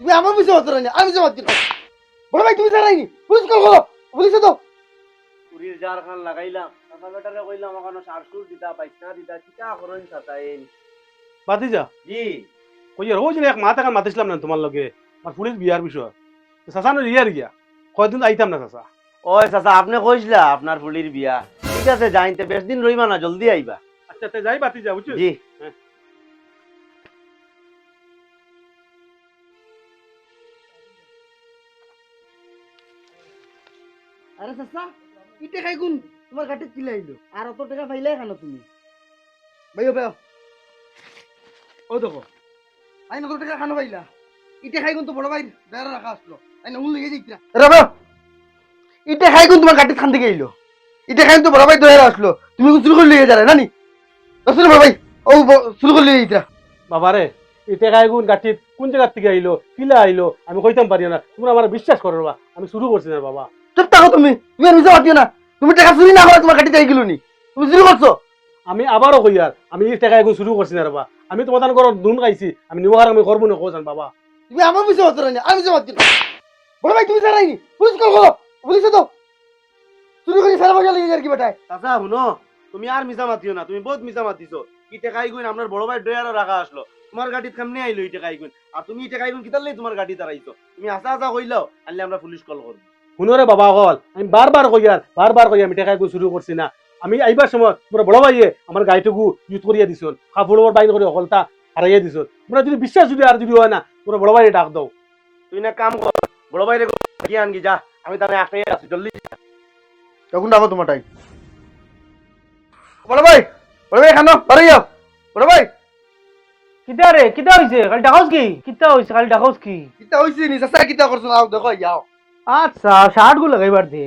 তুমি আমার বুঝতে পারছ না আমি পারছি না। বড় ভাই তুমি জানাইনি পুলিশ কল করো পুলিশে তো। পুরীর জার খান লাগাইলাম চাচা বেটারে কইলাম ওখানে সারসুর দিতা পাইসা দিতা কিতা করেন এই বাতিজা? জি। কই আর ওই এক মাথা কান মাতিছিলাম না তোমার লগে আমার পুলিশ বিয়ার বিষয়। চাচা না রিয়ার গিয়া কয়দিন আইতাম না চাচা ওই চাচা আপনি কইছিলা আপনার ফুলির বিয়া। ঠিক আছে যাইতে বেশ দিন রইবা না জলদি আইবা। আচ্ছা তে যাই বাতিজা বুঝছ? জি। আরে চাচা ইটে খাই কোন? তোমার গাটে চিলে আইলো আর অত টাকা পাইলাই খানো তুমি। ভাইও ভাইও ও দেখো আই না টাকা খানো পাইলা। ইটে খাই কোন তো বড় ভাই বেড়া রাখা আসলো আই না উল লেগে যাইতা রে ভাই ইটে খাই কোন তোমার গাটে খান থেকে আইলো ইটে খাই তো বড় ভাই দয়া আসলো তুমি কোন চুল করে লিয়ে যারে নানি আসলে বড় ভাই ও চুল করে লিয়ে যাইতা বাবারে এই টেকাই গুণ গাঠিত কোন জায়গার থেকে আইলো কিলা আইলো আমি কইতাম পারি না। তোমরা আমার বিশ্বাস করো বা আমি শুরু করছি না বাবা। চুপ থাকো তুমি তুমি আর পারছ না। তুমি টাকা চুরি না করে তোমার গাড়িতে গেলো নি। তুমি চুরি করছ? আমি আবারও কই আর আমি এই শুরু করছি না বাবা আমি তোমাদের ঘর নুন খাইছি আমি নিবার আমি করব না বাবা তুমি আমার পারছ না আমি বড় ভাই তুমি জানাইনি পুলিশ কল করো পুলিশে তো চুরি করে সারা পয়সা লেগে যার কি বেটায় চাচা শুনো তুমি আর মিছা মাতিও না তুমি বহুত মিছা মাতিছো। কি টেকাই গুণ আপনার বড় ভাই ড্রাইভারও রাখা আসলো তোমার গাড়িত কেমনে আইলো এই গুণ? আর তুমি এই টেকাই গুণ কিতার লাই তোমার গাড়ি দাঁড়াইছো তুমি আসা আসা কইলাও আনলে আমরা পুলিশ কল করব শুনোরে বাবা কল আমি বারবার কই আর বারবার কই আমি টেকাই শুরু করছি না। আমি আইবার সময় তোমরা বড় ভাইয়ে আমার গাড়িটুকু ইউজ করিয়া দিছ কাপড় বাইন করে অকলতা হারাইয়া দিছ তোমরা যদি বিশ্বাস যদি আর যদি হয় না তোমরা বড় ভাইয়ে ডাক দাও তুই না কাম কর বড় ভাইরে গিয়ে আনগি যা আমি তাহলে একটাই আছি জলদি তখন ডাকো তোমার টাইম বড় ভাই বড় ভাই খানো বাড়ি যাও বড় ভাই। কিতা রে কিতা হইছে কাল ডাকাউস কি? কিতা হইছে কাল ডাকাউস কি? কিতা হইছে নি? চাচা কিতা করছ আও দেখো যাও। আচ্ছা শার্ট গু লাগাইবার দে।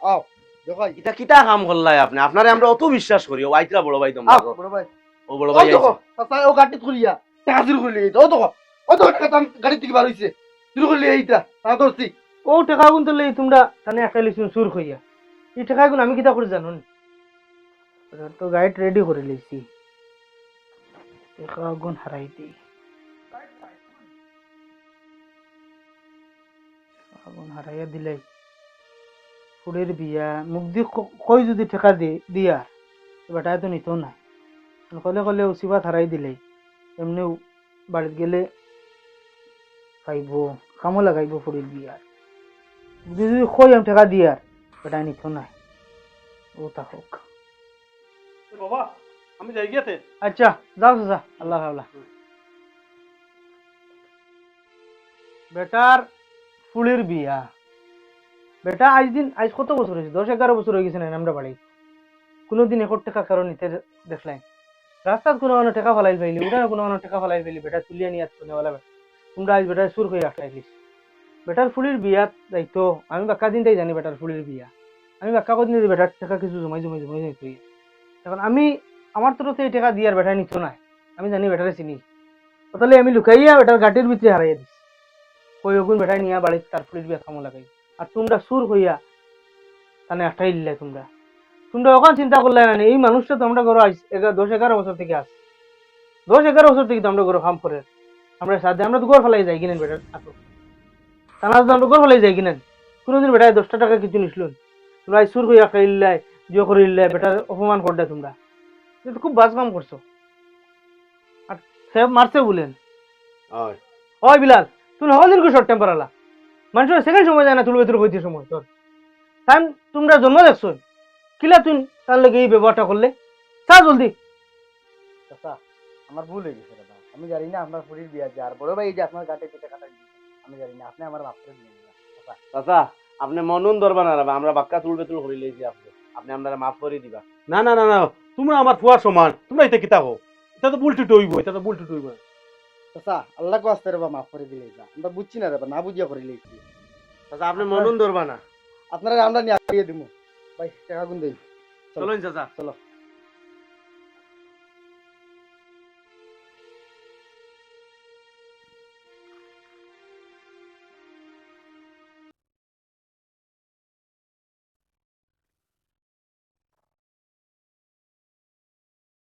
আও দেখো এটা কিতা কাম করলাই আপনি? আপনারে আমরা অত বিশ্বাস করি। ও আইতরা বড় ভাই তোমরা। বড় ভাই। ও বড় ভাই দেখো। চাচা ও গাড়ি খুলিয়া টাকা চুরি করে ও দেখো ও দেখো টাকা তাম গাড়ি থেকে বার হইছে। চুরি করে এইটা তা ধরছি। ও টাকা গুন তো লই তোমরা তানে একটা লিছুন সুর কইয়া। এই টাকা গুন আমি কিতা করে জানুন? তো গাইড রেডি করে লইছি টাকা গুন হারাই আগুন হারাইয়া দিলাই ফুলের বিয়া মুখ দি কই যদি টাকা দি দিয়া বেটায় তো নিত না কলে কলে উচিবাত হারাই দিলাই এমনি বাড়িত গেলে পাইব কামো লাগাইব ফুলের বিয়ার যদি যদি কই আমি টাকা দিয়ার বেটায় নিত নাই। ও থাকুক বাবা আমি যাই গিয়াতে। আচ্ছা যাও যা আল্লাহ আল্লাহ বেটার ফুলের বিয়া। বেটা, আজ দিন আজ কত বছর হয়েছে? দশ এগারো বছর হয়ে গেছে না আমরা বাড়ি। কোনোদিন একর টাকা কারও নিতে দেখলাই রাস্তাত কোনো কোনো টাকা ফেলাই ফেলি উঠানে কোনো কোনো টাকা ফেলাই ফেলি বেটা, তুলিয়া নিয়ে আসতো নেওয়ালা বেটা। তোমরা আজ বেটার সুর হয়ে রাখলাইলিস বেটার ফুলের বিয়াত দায়িত্ব, আমি বাক্কা দিনটাই জানি বেটার ফুলের বিয়া। আমি বাক্কা কদিন বেটার টাকা কিছু জমাই জমাই জমাই তুই এখন আমি, আমার তরফে এই টাকা দিয়ার বেটার নিত না আমি জানি বেটারে চিনি। তাহলে আমি লুকাইয়া বেটার গাটির ভিতরে হারাইয়া দিছি। কই ওগুন বেটাই নিয়া বাড়িতে তার ফুলের বিয়া খামো লাগাই। আর তোমরা সুর হইয়া তানে একটাই দিলে তোমরা। তোমরা ওখান চিন্তা করলে না এই মানুষটা তো আমরা ঘরে আইস এগারো দশ এগারো বছর থেকে আস দশ এগারো বছর থেকে তো আমরা ঘরে কাম করে আমরা সাথে আমরা তো ঘর ফেলাই যাই কিনেন বেটার আসো। তারা তো আমরা ঘর ফেলাই যাই কিনেন। কোনোদিন বেটায় দশটা টাকা কিছু নিছিল তোমরা সুর হইয়া খাইল্লাই জিও করিল্লাই বেটার অপমান করলে তোমরা। খুব বাজ কাম করছ। আর সে মারছে বলেন। হয়। ওই বিলাল। তুমি হদিন শর্ট টেম্পার আলা। মানুষের সেকেন্ড সময় যায় না তুলবে তুলে হইতে সময় তোর টাইম তোমরা জন্ম দেখছ কিলা তুই তার লেগে এই ব্যবহারটা করলে? চা জলদি। চাচা আমার ভুল হয়ে গেছে দাদা। আমি জানি না আপনার ফুলির বিয়া যে আর। বড় ভাই এই যে আপনার গাটে কেটে কাটা আমি জানি না আপনি আমার মাফ করে দিলেন চাচা। আপনি মনন ধরবা না রাবা, আমরা বাক্কা তুলবে তুল করি লইছি আপনি। আপনি আপনারা মাফ করে দিবা। না না না না তোমরা আমার ফুয়ার সমান তোমরা এটা কিতা হো এটা তো বুলটুট হইব এটা তো বুলটুট হইব। চাচা আল্লাহ কো আসতে রেবা মাফ করে দিলে যা। আমরা বুঝছি না রেবা না বুঝিয়া করে লিখছি চাচা আপনি মনন ধরবা না। আপনারা আমরা নিয়ে দিব ভাই টাকা গুন দেই। চলো চাচা চলো।